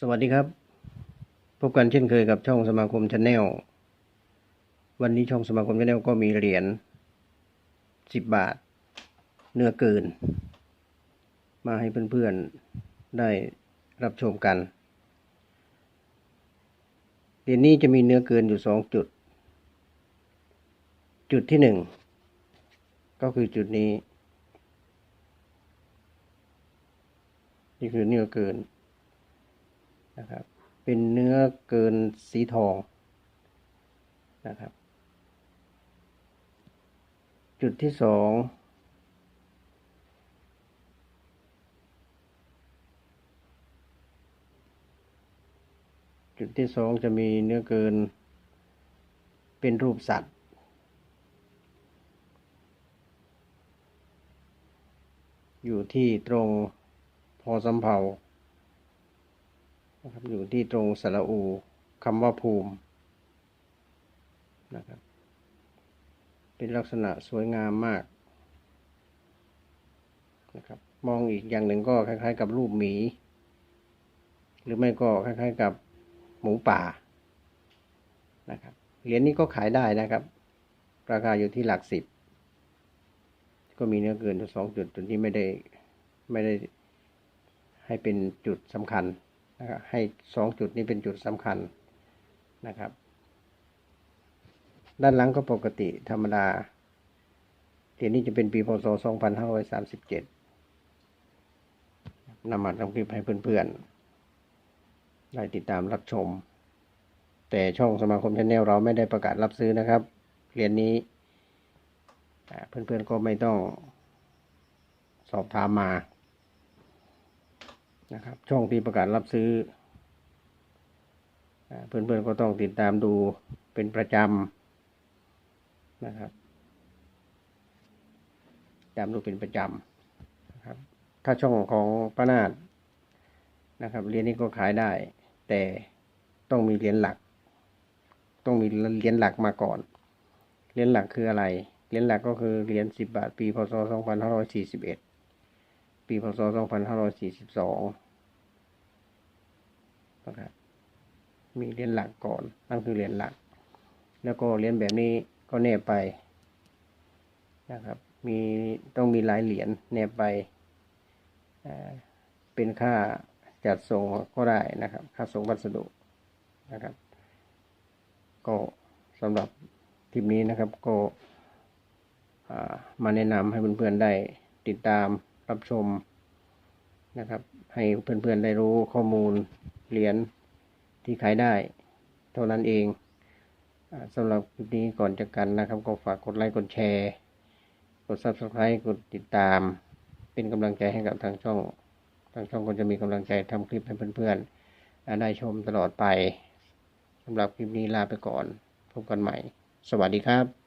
สวัสดีครับ พบกันเช่นเคยกับช่องสมาคมชาแนลวันนี้ช่องสมาคมชาแนลก็มีเหรียญสิบบาท เนื้อเกิน มาให้เพื่อนๆได้รับชมกันเหรียญนี้จะมีเนื้อเกินอยู่สองจุด จุดที่หนึ่งก็คือจุดนี้ นี่คือเนื้อเกิน นะครับ เป็นเนื้อเกินสีทองนะครับ จุดที่สองจุดที่สองจะมีเนื้อเกิน เป็นรูปสัตว์ อยู่ที่ตรงพอสำเภา นะครับอยู่ที่ตรงสระอูคำว่าภูมินะครับเป็นลักษณะสวยงามมากนะครับมองอีกอย่างหนึ่งก็คล้าย ๆ กับรูปหมี หรือไม่ก็คล้าย ๆ กับหมูป่านะครับเหรียญนี้ก็ขายได้นะครับ ราคาอยู่ที่หลักสิบ ก็มีเนื้อเกินสองจุดจุดที่ไม่ได้ไม่ได้ให้เป็นจุดสำคัญ นะครับให้สองจุดนี้เป็นจุดสำคัญนะครับ ด้านหลังก็ปกติธรรมดาเดี๋ยวนี้จะเป็นปีพศ 2537นำมาทำคลิปให้เพื่อนๆ ได้ติดตามรับชม แต่ช่องสมาคมชาแนลเราไม่ได้ประกาศรับซื้อนะครับ เหรียญนนี้เพื่อนๆก็ไม่ต้องสอบถามมา นะครับ ช่องที่ประกาศรับซื้อ เพื่อนๆก็ต้องติดตามดูเป็นประจำนะครับตามดูเป็นประจำนะครับ ถ้าช่องของประนาดนะครับเหรียญนี้ก็ขายได้ แต่ต้องมีเหรียญหลัก ต้องมีเหรียญหลักมาก่อนเหรียญหลักคืออะไรเหรียญหลักก็คือเหรียญสิบบาท ปีพศสองพันห้าร้อยสี่สิบเอ็ด ปีพศสองพันห้าร้อยสี่สิบสองนะครับ มีเหรียญหลักก่อน นั่นคือเหรียญหลัก แล้วก็เหรียญแบบนี้ก็แนบไปนะครับ มีต้องมีหลายเหรียญแนบไป เป็นค่าจัดส่งก็ได้นะครับ ค่าส่งวัสดุนะครับ ก็สำหรับทริปนี้นะครับก็มาแนะนำให้เพื่อนๆได้ติดตาม รับชมนะครับ ให้เพื่อนๆได้รู้ข้อมูลเหรียญที่ขายได้ เท่านั้นเองสำหรับคลิปนี้ก่อนจากกันนะครับ ก็ฝากกดไลค์กดแชร์ กด subscribe กดติดตาม เป็นกำลังใจให้กับทางช่อง ทางช่องก็จะมีกำลังใจทำคลิปให้เพื่อนๆได้ชมตลอดไปสำหรับคลิปนี้ลาไปก่อน พบกันใหม่ สวัสดีครับ